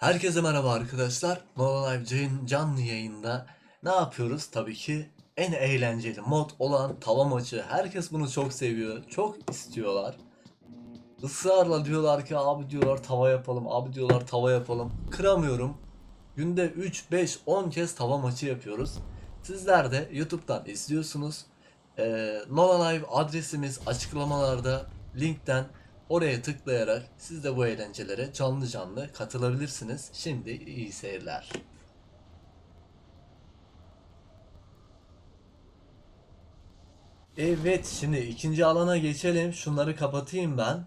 Herkese merhaba arkadaşlar. No Live Can- canlı yayında ne yapıyoruz? Tabii ki en eğlenceli mod olan tava maçı. Herkes bunu çok seviyor. Çok istiyorlar. Israrla diyorlar ki abi diyorlar tava yapalım. Abi diyorlar tava yapalım. Kıramıyorum. Günde 3, 5, 10 kez tava maçı yapıyoruz. Sizler de YouTube'dan izliyorsunuz. Ee, Nova Live adresimiz açıklamalarda linkten oraya tıklayarak siz de bu eğlencelere canlı canlı katılabilirsiniz. Şimdi iyi seyirler. Evet şimdi ikinci alana geçelim. Şunları kapatayım ben.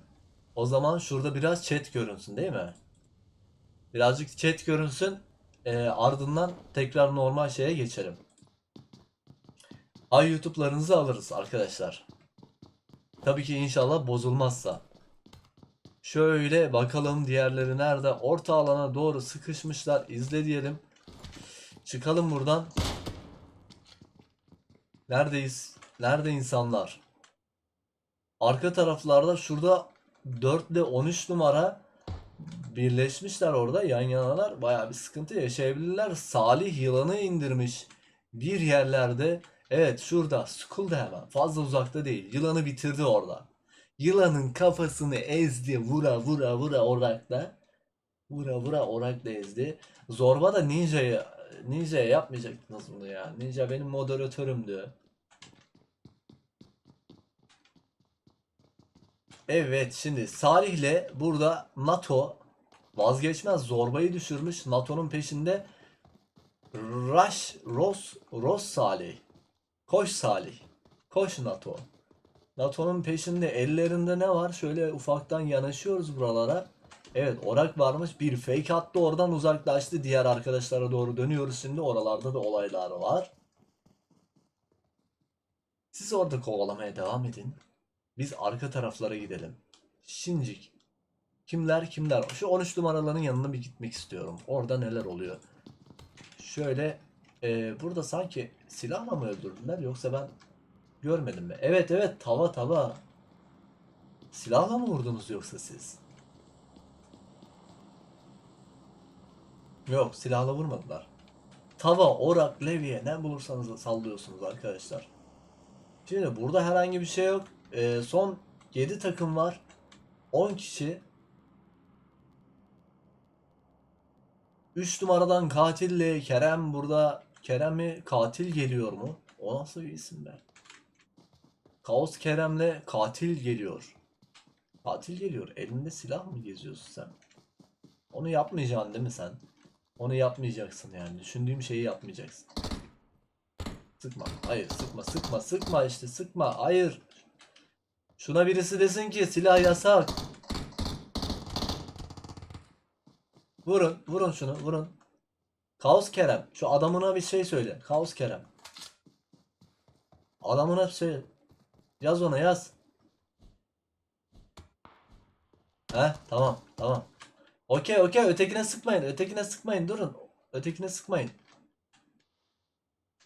O zaman şurada biraz chat görünsün değil mi? Birazcık chat görünsün. Ee, ardından tekrar normal şeye geçelim. Ay YouTube'larınızı alırız arkadaşlar. Tabii ki inşallah bozulmazsa. Şöyle bakalım diğerleri nerede? Orta alana doğru sıkışmışlar. İzle diyelim. Çıkalım buradan. Neredeyiz? Nerede insanlar? Arka taraflarda şurada 4 ile 13 numara birleşmişler orada yan yanalar. Bayağı bir sıkıntı yaşayabilirler. Salih yılanı indirmiş bir yerlerde. Evet şurada Skull'da hemen fazla uzakta değil. Yılanı bitirdi orada. Yılanın kafasını ezdi vura vura vura orakla. Vura vura orakla ezdi. Zorba da Ninja'ya Ninja'ya yapmayacaktınız bunu ya. Ninja benim moderatörümdü. Evet şimdi Salih'le burada NATO vazgeçmez zorbayı düşürmüş. NATO'nun peşinde Rush, Ros, Ros Salih. Koş Salih. Koş NATO. NATO'nun peşinde ellerinde ne var? Şöyle ufaktan yanaşıyoruz buralara. Evet orak varmış. Bir fake attı oradan uzaklaştı. Diğer arkadaşlara doğru dönüyoruz şimdi. Oralarda da olaylar var. Siz orada kovalamaya devam edin. Biz arka taraflara gidelim. Şincik. Kimler kimler? Şu 13 numaraların yanına bir gitmek istiyorum. Orada neler oluyor? Şöyle e, burada sanki silahla mı öldürdüler yoksa ben görmedim mi? Evet evet tava tava. Silahla mı vurdunuz yoksa siz? Yok silahla vurmadılar. Tava, orak, levye ne bulursanız sallıyorsunuz arkadaşlar. Şimdi burada herhangi bir şey yok. Ee, son 7 takım var. 10 kişi. 3 numaradan katille Kerem burada. Kerem'i katil geliyor mu? O nasıl bir isim be? Kaos Kerem'le katil geliyor. Katil geliyor. Elinde silah mı geziyorsun sen? Onu yapmayacaksın değil mi sen? Onu yapmayacaksın yani. Düşündüğüm şeyi yapmayacaksın. Sıkma. Hayır sıkma sıkma sıkma işte sıkma. Hayır. Şuna birisi desin ki silah yasak. Vurun vurun şunu vurun. Kaos Kerem. Şu adamına bir şey söyle. Kaos Kerem. Adamına bir söyle. Yaz ona yaz. He tamam tamam. Okey okey ötekine sıkmayın. Ötekine sıkmayın durun. Ötekine sıkmayın.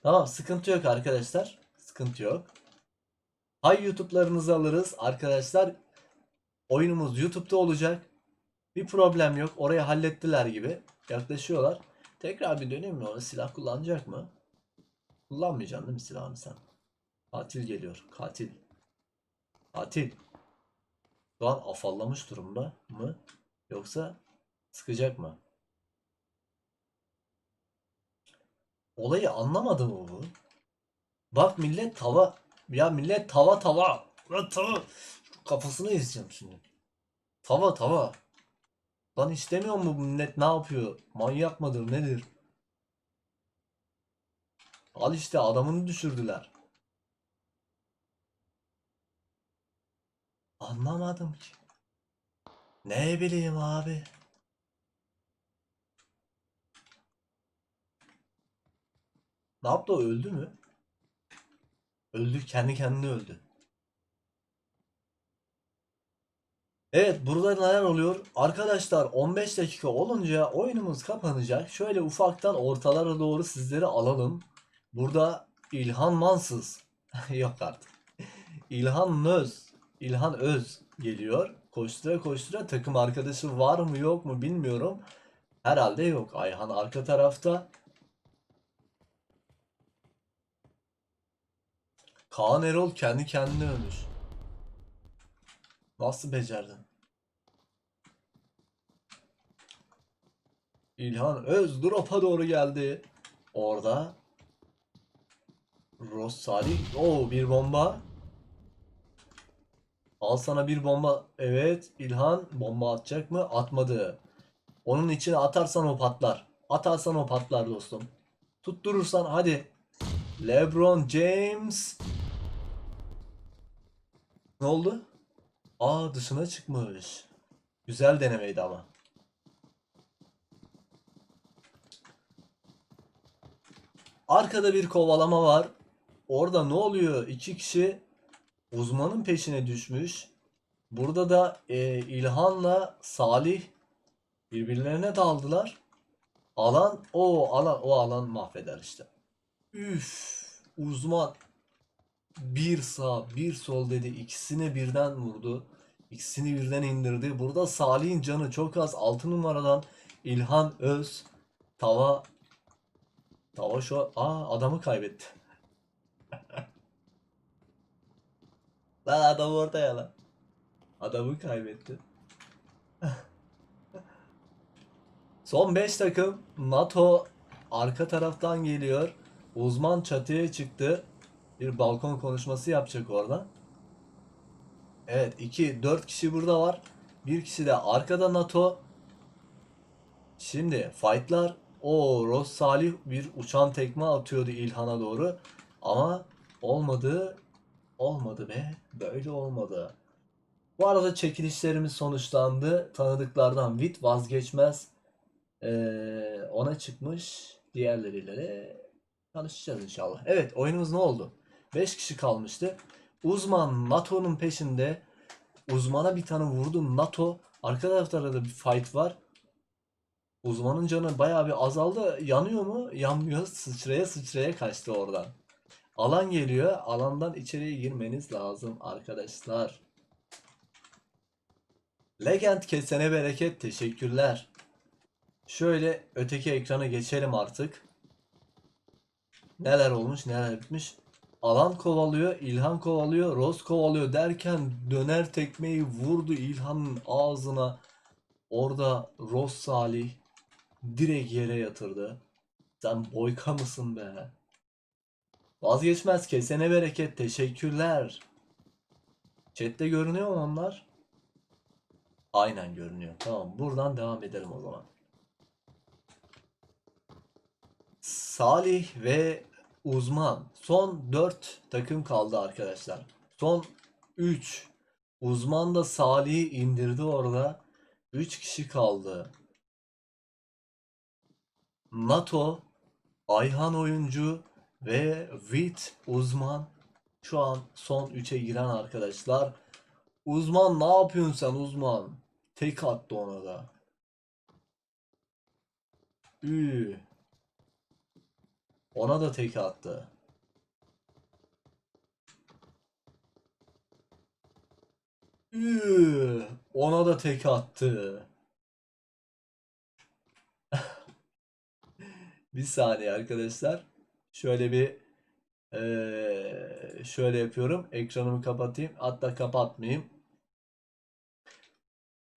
Tamam sıkıntı yok arkadaşlar. Sıkıntı yok. Hay YouTube'larınızı alırız arkadaşlar. Oyunumuz YouTube'da olacak. Bir problem yok. Orayı hallettiler gibi. Yaklaşıyorlar. Tekrar bir döneyim mi? Orada silah kullanacak mı? Kullanmayacaksın değil mi silahını sen? Katil geliyor. Katil. Katil. Şu an afallamış durumda mı? Yoksa sıkacak mı? Olayı anlamadı mı bu? Bak millet tava. Ya millet tava tava. Lan tava. Kafasını ezeceğim şimdi. Tava tava. Lan istemiyor mu millet ne yapıyor? Manyak mıdır nedir? Al işte adamını düşürdüler. Anlamadım ki. Ne bileyim abi. Ne yaptı o öldü mü? Öldü kendi kendine öldü. Evet burada neler oluyor? Arkadaşlar 15 dakika olunca oyunumuz kapanacak. Şöyle ufaktan ortalara doğru sizleri alalım. Burada İlhan Mansız. Yok artık. İlhan Öz. İlhan Öz geliyor. Koştura koştura takım arkadaşı var mı yok mu bilmiyorum. Herhalde yok. Ayhan arka tarafta. Kaan Erol kendi kendine ölmüş. Nasıl becerdin? İlhan Öz drop'a doğru geldi. Orada Ross Salih. Oo bir bomba. Al sana bir bomba. Evet İlhan bomba atacak mı? Atmadı. Onun içine atarsan o patlar. Atarsan o patlar dostum. Tutturursan hadi. LeBron James. Ne oldu? Aa dışına çıkmış. Güzel denemeydi ama. Arkada bir kovalama var. Orada ne oluyor? İki kişi uzmanın peşine düşmüş. Burada da e, İlhan'la Salih birbirlerine daldılar. Alan o alan o alan mahveder işte. Üf uzman bir sağ bir sol dedi ikisini birden vurdu. İkisini birden indirdi. Burada Salih'in canı çok az. 6 numaradan İlhan Öz tava tava şu aa adamı kaybetti. Lan adam orada ya lan. Adamı kaybetti. Son 5 takım NATO arka taraftan geliyor. Uzman çatıya çıktı. Bir balkon konuşması yapacak orada. Evet 2 4 kişi burada var. Bir kişi de arkada NATO. Şimdi fightlar o Ross Salih bir uçan tekme atıyordu İlhan'a doğru. Ama olmadı. Olmadı be. Böyle olmadı. Bu arada çekilişlerimiz sonuçlandı. Tanıdıklardan Vit vazgeçmez. Ee, ona çıkmış. Diğerleriyle de tanışacağız inşallah. Evet oyunumuz ne oldu? 5 kişi kalmıştı. Uzman NATO'nun peşinde. Uzmana bir tane vurdu NATO. Arka tarafta da bir fight var. Uzmanın canı bayağı bir azaldı. Yanıyor mu? Yanmıyor. Sıçraya sıçraya kaçtı oradan. Alan geliyor. Alandan içeriye girmeniz lazım arkadaşlar. Legend kesene bereket. Teşekkürler. Şöyle öteki ekrana geçelim artık. Neler olmuş neler bitmiş. Alan kovalıyor, İlhan kovalıyor, Roz kovalıyor derken döner tekmeyi vurdu İlhan'ın ağzına. Orada Roz Salih direkt yere yatırdı. Sen boyka mısın be? Vazgeçmez kesene bereket teşekkürler. Chat'te görünüyor mu onlar? Aynen görünüyor. Tamam buradan devam edelim o zaman. Salih ve Uzman. Son 4 takım kaldı arkadaşlar. Son 3. Uzman da Salih'i indirdi orada. 3 kişi kaldı. NATO, Ayhan oyuncu ve Vit uzman şu an son 3'e giren arkadaşlar. Uzman ne yapıyorsun sen uzman? Tek attı ona da. Ü. Ona da tek attı. Ü. Ona da tek attı. Bir saniye arkadaşlar. Şöyle bir eee, şöyle yapıyorum. Ekranımı kapatayım. Hatta kapatmayayım.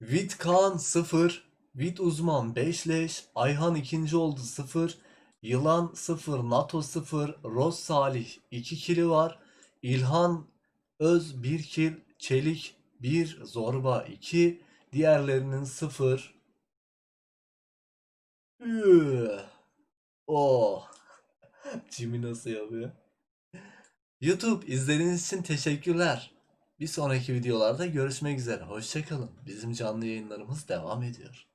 Vitkan 0. Vit uzman 5 leş. Ayhan ikinci oldu 0. Yılan 0. NATO 0. Roz Salih 2 kili var. İlhan Öz 1 kil. Çelik 1. Zorba 2. Diğerlerinin 0. Üh. Oh. Jimmy nasıl yapıyor? YouTube izlediğiniz için teşekkürler. Bir sonraki videolarda görüşmek üzere. Hoşçakalın. Bizim canlı yayınlarımız devam ediyor.